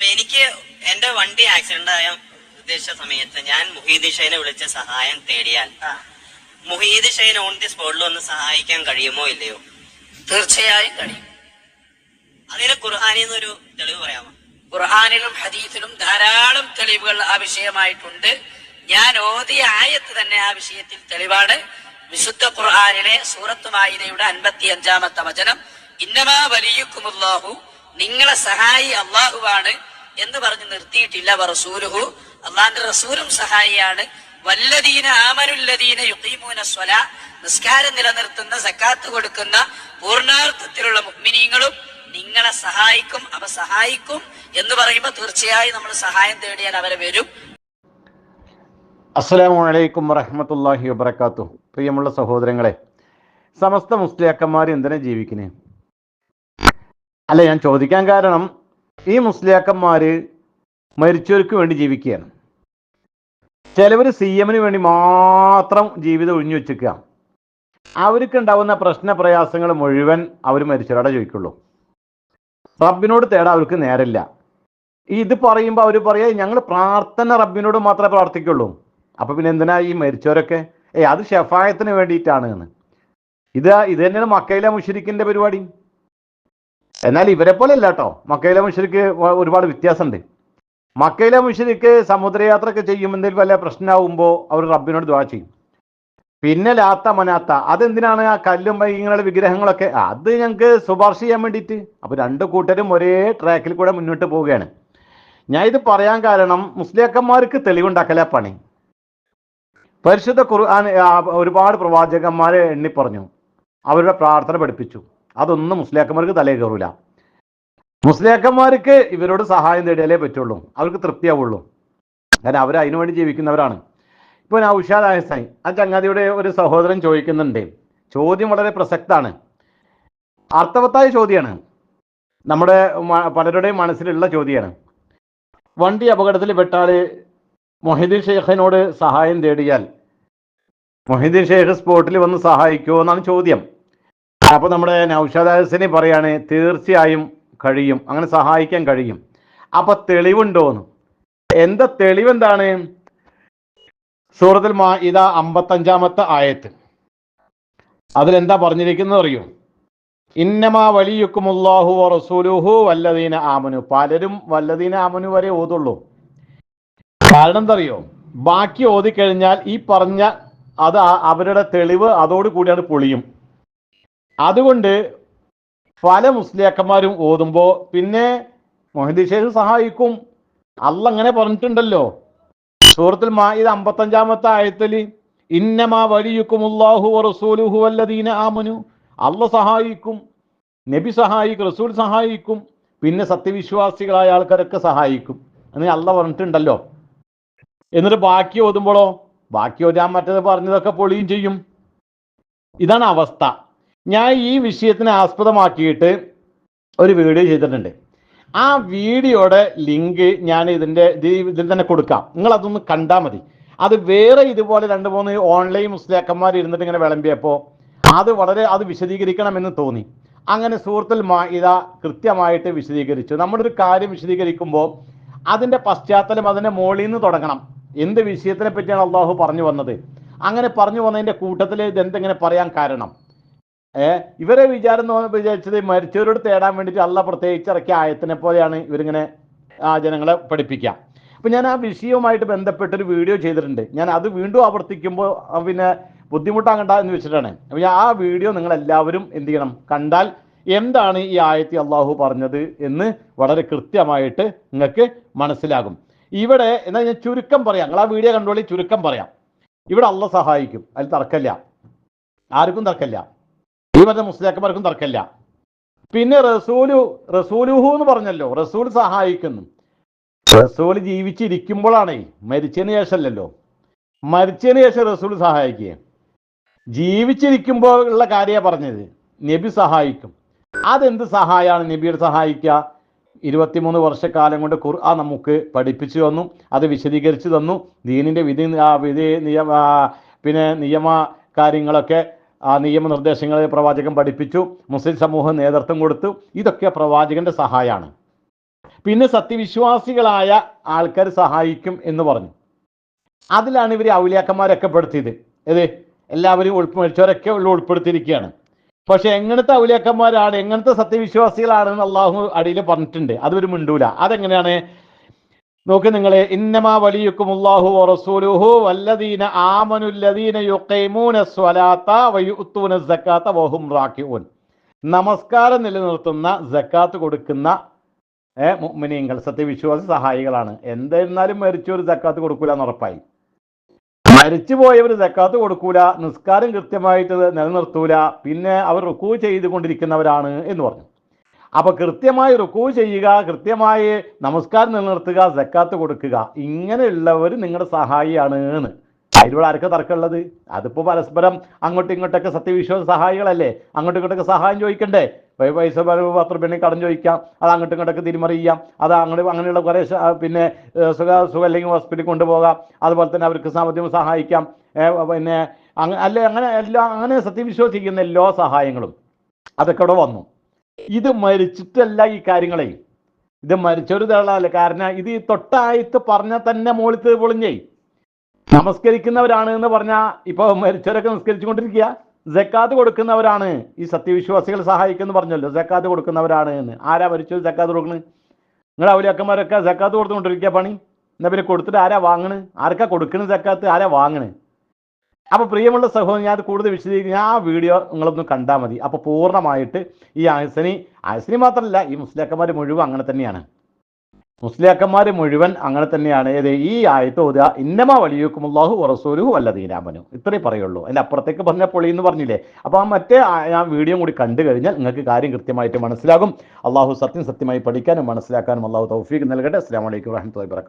എനിക്ക് എന്റെ വണ്ടി ആക്സിഡന്റ് ആയ ഉദ്ദേശിച്ച സമയത്ത് ഞാൻ മുഹീദ് ഷൈനെ വിളിച്ച സഹായം തേടിയാൽ മുഹീദ് ഷൈൻ ഓൺ ദി സ്പോട്ടിൽ ഒന്ന് സഹായിക്കാൻ കഴിയുമോ ഇല്ലയോ? തീർച്ചയായും കഴിയും. അതിന് ഖുർഹാനിൽ നിന്നൊരു തെളിവ് പറയാമോ? ഖുർഹാനിലും ഹദീസിലും ധാരാളം തെളിവുകൾ ആ വിഷയമായിട്ടുണ്ട്. ഞാൻ ഓതിയ ആയത്ത് തന്നെ ആ വിഷയത്തിൽ തെളിവാണ്. വിശുദ്ധ ഖുർആാനിലെ സൂറത്ത് മായിദയുടെ അൻപത്തി അഞ്ചാമത്തെ വചനം ഇന്നമാ വലിയുക്കുമുല്ലാഹു നിങ്ങളെ സഹായി അള്ളാഹുവാണ് എന്ന് പറഞ്ഞ് നിർത്തിയിട്ടില്ല റസൂലുഹു അള്ളാന്റെ റസൂലും സഹായിയാണ്. വല്ലദീന ആമനുല്ലദീന യുഖീമൂന സ്വല. നിസ്കാരം നിലനിർത്തുന്ന സക്കാത്ത് കൊടുക്കുന്ന പൂർണാർത്ഥത്തിലുള്ള മുഗ്മിനീങ്ങളും നിങ്ങളെ സഹായിക്കും അവ സഹായിക്കും എന്ന് പറയുമ്പോൾ തീർച്ചയായും നമ്മൾ സഹായം തേടിയാൽ അവരെ വരും. അസ്സലാമു അലൈക്കും വറഹ്മത്തുള്ളാഹി വബറകാതുഹു. പ്രിയമുള്ള സഹോദരങ്ങളെ സമസ്ത മുസ്ലിയാക്കന്മാർ എന്തിനാ ജീവിക്കുന്നത് അല്ല ഞാൻ ചോദിക്കാൻ കാരണം ഈ മുസ്ലിയാക്കന്മാർ മരിച്ചവർക്ക് വേണ്ടി ജീവിക്കുകയാണ്. ചിലവർ സി എമ്മിന് വേണ്ടി മാത്രം ജീവിതം ഒഴിഞ്ഞു വെച്ചിരിക്കുക അവർക്ക് ഉണ്ടാവുന്ന പ്രശ്ന പ്രയാസങ്ങൾ മുഴുവൻ അവർ മരിച്ചവരോടെ ചോദിക്കുള്ളൂ. റബ്ബിനോട് തേടാൻ അവർക്ക് നേരമില്ല. ഇത് പറയുമ്പോൾ അവർ പറയാ ഞങ്ങൾ പ്രാർത്ഥന റബ്ബിനോട് മാത്രമേ പ്രാർത്ഥിക്കുള്ളൂ. അപ്പൊ പിന്നെ എന്തിനാ ഈ മരിച്ചവരൊക്കെ? ഏ അത് ഷെഫായത്തിന് വേണ്ടിയിട്ടാണ് ഇത് ഇത് തന്നെയാണ് മക്കയിലെ മുഷരിക്കിന്റെ പരിപാടി. എന്നാൽ ഇവരെ പോലെ അല്ല കേട്ടോ. മക്കയിലെ മനുഷ്യർക്ക് ഒരുപാട് വ്യത്യാസമുണ്ട്. മക്കയിലെ മുഷരിക്ക് സമുദ്രയാത്രയൊക്കെ ചെയ്യുമ്പോൾ വല്ല പ്രശ്നമാകുമ്പോൾ അവർ റബ്ബിനോട് ദ്വാ ചെയ്യും. പിന്നെ ലാത്ത മനാത്ത അതെന്തിനാണ് ആ കല്ലും ഇങ്ങനെയുള്ള വിഗ്രഹങ്ങളൊക്കെ? അത് ഞങ്ങൾക്ക് ശുപാർശ ചെയ്യാൻ വേണ്ടിയിട്ട്. അപ്പോൾ രണ്ട് കൂട്ടരും ഒരേ ട്രാക്കിൽ കൂടെ മുന്നോട്ട് പോവുകയാണ്. ഞാൻ ഇത് പറയാൻ കാരണം മുസ്ലിയാക്കന്മാർക്ക് തെളിവുണ്ടാക്കല പണി. പരിശുദ്ധ ഖുർആൻ ഒരുപാട് പ്രവാചകന്മാരെ എണ്ണി പറഞ്ഞു. അവരുടെ പ്രാർത്ഥന പഠിപ്പിച്ചു. അതൊന്നും മുസ്ലിയാക്കന്മാർക്ക് തലേ കയറൂല. മുസ്ലിയാക്കന്മാർക്ക് ഇവരോട് സഹായം തേടിയാലേ പറ്റുള്ളൂ. അവർക്ക് തൃപ്തിയാവുള്ളൂ. കാരണം അവർ അതിനു വേണ്ടി ജീവിക്കുന്നവരാണ്. ഇപ്പോൾ ഞാൻ ഉഷാദ് ആഹസായി ആ ചങ്ങാതിയുടെ ഒരു സഹോദരൻ ചോദിക്കുന്നുണ്ട്. ചോദ്യം വളരെ പ്രസക്താണ്. അർത്ഥവത്തായ ചോദ്യമാണ് നമ്മുടെ പലരുടെയും മനസ്സിലുള്ള ചോദ്യമാണ് വണ്ടി അപകടത്തിൽ പെട്ടാൽ മൊഹിദ്ദീൻ ഷെയ്ഖിനോട് സഹായം തേടിയാൽ മൊഹിദ്ദീൻ ഷെയ്ഖ് സ്പോട്ടിൽ വന്ന് സഹായിക്കുമോ എന്നാണ് ചോദ്യം. അപ്പോൾ നമ്മുടെ നൗഷാദ് ഹസനെ പറയാണ് തീർച്ചയായും കഴിയും അങ്ങനെ സഹായിക്കാൻ കഴിയും. അപ്പൊ തെളിവുണ്ടോന്ന്? എന്താ തെളിവെന്താണ്? സൂറത്തിൽ മാ ഇതാ അമ്പത്തഞ്ചാമത്തെ ആയത്ത്. അതിലെന്താ പറഞ്ഞിരിക്കുന്നത് അറിയോ? ഇന്നമാ വലിയുക്കുമുല്ലാഹു റസൂലുഹു വല്ലതീന ആമനു. പലരും വല്ലതീന ആമനു വരെ ഓതുള്ളൂ. കാരണം എന്താ അറിയോ? ബാക്കി ഓതിക്കഴിഞ്ഞാൽ ഈ പറഞ്ഞ അത് അവരുടെ തെളിവ് അതോടുകൂടിയാണ് പൊളിയും. അതുകൊണ്ട് പല മുസ്ലിയാക്കന്മാരും ഓതുമ്പോൾ പിന്നെ മൊഹിദി സഹായിക്കും. അല്ല അങ്ങനെ പറഞ്ഞിട്ടുണ്ടല്ലോ. സൂറത്തിൽ മാ ഇത് അമ്പത്തഞ്ചാമത്തെ ആയത്തിൽ ഇന്നമാ വലിയുക്കുമുല്ലാഹു റസൂലുഹു വല്ലദീന ആമനു. അല്ല സഹായിക്കും. നബി സഹായിക്കും റസൂൽ സഹായിക്കും. പിന്നെ സത്യവിശ്വാസികളായ ആൾക്കാരൊക്കെ സഹായിക്കും. എന്ന് അല്ല പറഞ്ഞിട്ടുണ്ടല്ലോ. എന്നിട്ട് ബാക്കി ഓതുമ്പോഴോ ബാക്കി ഓതാൻ മറ്റത് പറഞ്ഞതൊക്കെ പൊളിയും ചെയ്യും. ഇതാണ് അവസ്ഥ. ഞാൻ ഈ വിഷയത്തിനെ ആസ്പദമാക്കിയിട്ട് ഒരു വീഡിയോ ചെയ്തിട്ടുണ്ട്. ആ വീഡിയോയുടെ ലിങ്ക് ഞാൻ ഇതിന്റെ ഇതിൽ തന്നെ കൊടുക്കാം. നിങ്ങൾ അതൊന്ന് കണ്ടാൽ മതി. അത് വേറെ ഇതുപോലെ രണ്ട് മൂന്ന് ഓൺലൈൻ മുസ്ലിയാക്കന്മാർ ഇരുന്നിട്ട് ഇങ്ങനെ വിളമ്പിയപ്പോൾ അത് വളരെ അത് വിശദീകരിക്കണമെന്ന് തോന്നി. അങ്ങനെ സൂറത്തുൽ മാഇദ കൃത്യമായിട്ട് വിശദീകരിച്ചു. നമ്മുടെ ഒരു കാര്യം വിശദീകരിക്കുമ്പോൾ അതിന്റെ പശ്ചാത്തലം അതിന്റെ മുകളിൽ നിന്ന് തുടങ്ങണം. എന്ത് വിഷയത്തിനെ പറ്റിയാണ് അള്ളാഹു പറഞ്ഞു വന്നത്? അങ്ങനെ പറഞ്ഞു വന്നതിന്റെ കൂട്ടത്തിൽ ഇതെന്തെങ്ങനെ പറയാൻ കാരണം? ഏ? ഇവരെ വിചാരം എന്ന് വിചാരിച്ചത് മരിച്ചവരോട് തേടാൻ വേണ്ടിയിട്ട് അല്ല പ്രത്യേകിച്ച് ഇറക്കിയ ആയത്തിനെ പോലെയാണ് ഇവരിങ്ങനെ ആ ജനങ്ങളെ പഠിപ്പിക്കുക അപ്പൊ ഞാൻ ആ വിഷയവുമായിട്ട് ബന്ധപ്പെട്ടൊരു വീഡിയോ ചെയ്തിട്ടുണ്ട്. ഞാൻ അത് വീണ്ടും ആവർത്തിക്കുമ്പോൾ പിന്നെ ബുദ്ധിമുട്ടാകണ്ട എന്ന് വെച്ചിട്ടാണ്. അപ്പൊ ആ വീഡിയോ നിങ്ങൾ എല്ലാവരും എന്ത് ചെയ്യണം? കണ്ടാൽ എന്താണ് ഈ ആയത്തി അള്ളാഹു പറഞ്ഞത് എന്ന് വളരെ കൃത്യമായിട്ട് നിങ്ങൾക്ക് മനസ്സിലാകും. ഇവിടെ എന്നാൽ ഞാൻ ചുരുക്കം പറയാം. നിങ്ങൾ ആ വീഡിയോ കണ്ടോളി ചുരുക്കം പറയാം. ഇവിടെ അള്ള സഹായിക്കും. അതിൽ തർക്കമില്ല. ആർക്കും തർക്കമില്ല. ഈ പറഞ്ഞ മുസ്ലിയാക്കന്മാർക്കും തർക്കമില്ല. പിന്നെ റസൂലു റസൂലുഹു എന്ന് പറഞ്ഞല്ലോ റസൂൽ സഹായിക്കുന്നു. റസൂൽ ജീവിച്ചിരിക്കുമ്പോഴാണേ മരിച്ചതിന് ശേഷമല്ലല്ലോ. മരിച്ചതിന് ശേഷം റസൂൽ സഹായിക്കുക ജീവിച്ചിരിക്കുമ്പോൾ ഉള്ള കാര്യമാണ് പറഞ്ഞത്. നബി സഹായിക്കും. അതെന്ത് സഹായമാണ് നബിയുടെ സഹായിക്കുക? ഇരുപത്തിമൂന്ന് വർഷക്കാലം കൊണ്ട് ഖുർആൻ നമുക്ക് പഠിപ്പിച്ചു തന്നു അത് വിശദീകരിച്ചു തന്നു. ദീനിന്റെ വിധി വിധി നിയമ പിന്നെ നിയമ കാര്യങ്ങളൊക്കെ ആ നിയമനിർദ്ദേശങ്ങളെ പ്രവാചകൻ പഠിപ്പിച്ചു മുസ്ലിം സമൂഹം നേതൃത്വം കൊടുത്തു. ഇതൊക്കെ പ്രവാചകന്റെ സഹായമാണ് പിന്നെ സത്യവിശ്വാസികളായ ആൾക്കാർ സഹായിക്കും എന്ന് പറഞ്ഞു. അതിലാണ് ഇവർ ഔലിയാക്കന്മാരൊക്കെ പെടുത്തിയത്. ഏത്? എല്ലാവരും ഉൾപ്പെ മരിച്ചവരൊക്കെ ഉള്ള ഉൾപ്പെടുത്തിയിരിക്കുകയാണ്. പക്ഷെ എങ്ങനത്തെ ഔലിയാക്കന്മാരാണ് എങ്ങനത്തെ സത്യവിശ്വാസികളാണെന്ന് അള്ളാഹു അടിയിൽ പറഞ്ഞിട്ടുണ്ട്. അതൊരു മിണ്ടൂല. അതെങ്ങനെയാണ്? നോക്ക് നിങ്ങളെ ഇന്നമാ വലിയക്കും അള്ളാഹു വല്ലദീന ആമനുല്ലദീന യുഖൈമൂന വഹും നമസ്കാരം നിലനിർത്തുന്ന സക്കാത്ത് കൊടുക്കുന്ന മുഅ്മിനീങ്ങൾ സത്യവിശ്വാസ സഹായികളാണ്. എന്തായിരുന്നാലും മരിച്ചൊരു സക്കാത്ത് കൊടുക്കൂല എന്ന് ഉറപ്പായി. മരിച്ചു പോയവർ സക്കാത്ത് കൊടുക്കൂല നിസ്കാരം കൃത്യമായിട്ട് നിലനിർത്തൂല പിന്നെ അവർ റുക്കൂ ചെയ്തുകൊണ്ടിരിക്കുന്നവരാണ് എന്ന് പറഞ്ഞു. അപ്പൊ കൃത്യമായി റുക്കൂ ചെയ്യുക കൃത്യമായി നമസ്കാരം നിലനിർത്തുക സക്കാത്ത് കൊടുക്കുക. ഇങ്ങനെയുള്ളവർ നിങ്ങളുടെ സഹായിയാണ് എന്ന് അതിലൂടെ ആർക്കാ തർക്കമുള്ളത്? അതിപ്പോ പരസ്പരം അങ്ങോട്ടും ഇങ്ങോട്ടൊക്കെ സത്യവിശ്വാസ സഹായികളല്ലേ? അങ്ങോട്ടും ഇങ്ങോട്ടൊക്കെ സഹായം ചോദിക്കണ്ടേ? പൈസ പത്ര പിന്നെ കടം ചോദിക്കാം. അത് അങ്ങോട്ടും ഇങ്ങോട്ടൊക്കെ തിരിമറിയാം. അത് അങ്ങോട്ട് അങ്ങനെയുള്ള കുറേ പിന്നെ സുഖ സുഖ അല്ലെങ്കിൽ ഹോസ്പിറ്റലിൽ കൊണ്ടുപോകാം. അതുപോലെ തന്നെ അവർക്ക് സാമ്പത്തികം സഹായിക്കാം. പിന്നെ അല്ലെ അങ്ങനെ എല്ലാ അങ്ങനെ സത്യവിശ്വസിക്കുന്ന എല്ലാ സഹായങ്ങളും അതൊക്കെ ഇവിടെ വന്നു. ഇത് മരിച്ചിട്ടല്ല ഈ കാര്യങ്ങളെ. ഇത് മരിച്ചൊരു തള്ളല്ല. കാരണം ഇത് ഈ തൊട്ടായത്ത് പറഞ്ഞാൽ തന്നെ മോളിത്ത് പൊളിഞ്ഞേ. നമസ്കരിക്കുന്നവരാണ് എന്ന് പറഞ്ഞാൽ ഇപ്പൊ മരിച്ചവരൊക്കെ നമസ്കരിച്ചുകൊണ്ടിരിക്കുക ജക്കാത്ത് കൊടുക്കുന്നവരാണ്. ഈ സത്യവിശ്വാസികൾ സഹായിക്കുന്നു പറഞ്ഞല്ലോ. ജക്കാത്ത് കൊടുക്കുന്നവരാണ് എന്ന്. ആരാ മരിച്ചത്? ജക്കാത്ത് കൊടുക്കുന്നത് നിങ്ങൾ അവലിയക്കന്മാരൊക്കെ ജക്കാത്ത് കൊടുത്തുകൊണ്ടിരിക്കുക പണി. എന്നാ പിന്നെ കൊടുത്തിട്ട് ആരാ വാങ്ങണ്? ആർക്കാ കൊടുക്കണ ജക്കാത്ത്? ആരാ വാങ്ങണ്? അപ്പൊ പ്രിയമുള്ള സഹോദരൻ ഞാൻ കൂടുതൽ വിശദീകരിക്കുന്ന ആ വീഡിയോ നിങ്ങളൊന്ന് കണ്ടാൽ മതി. അപ്പൊ പൂർണമായിട്ട് ഈ ആയസനി ആയസനി മാത്രമല്ല ഈ മുസ്ലിയാക്കന്മാർ മുഴുവൻ അങ്ങനെ തന്നെയാണ്. മുസ്ലിയാക്കന്മാർ മുഴുവൻ അങ്ങനെ തന്നെയാണ്. ഏത് ഈ ആയത്ത് ഓതുക ഇന്നമ ഉറസൂരുഹു അല്ല ദീനാമനു ഇത്രേ പറയുള്ളൂ. അതിന്റെ അപ്പുറത്തേക്ക് പറഞ്ഞ പൊളി എന്ന് പറഞ്ഞില്ലേ? അപ്പോൾ ആ മറ്റേ ആ- വീഡിയോ കൂടി കണ്ടു കഴിഞ്ഞാൽ നിങ്ങൾക്ക് കാര്യം കൃത്യമായിട്ട് മനസ്സിലാകും. അള്ളാഹു സത്യം സത്യമായി പഠിക്കാനും മനസ്സിലാക്കാനും അള്ളാഹു തൗഫീഖ് നൽകട്ടെ. അസ്സാം വലൈക്കും വാഹമത്തുള്ള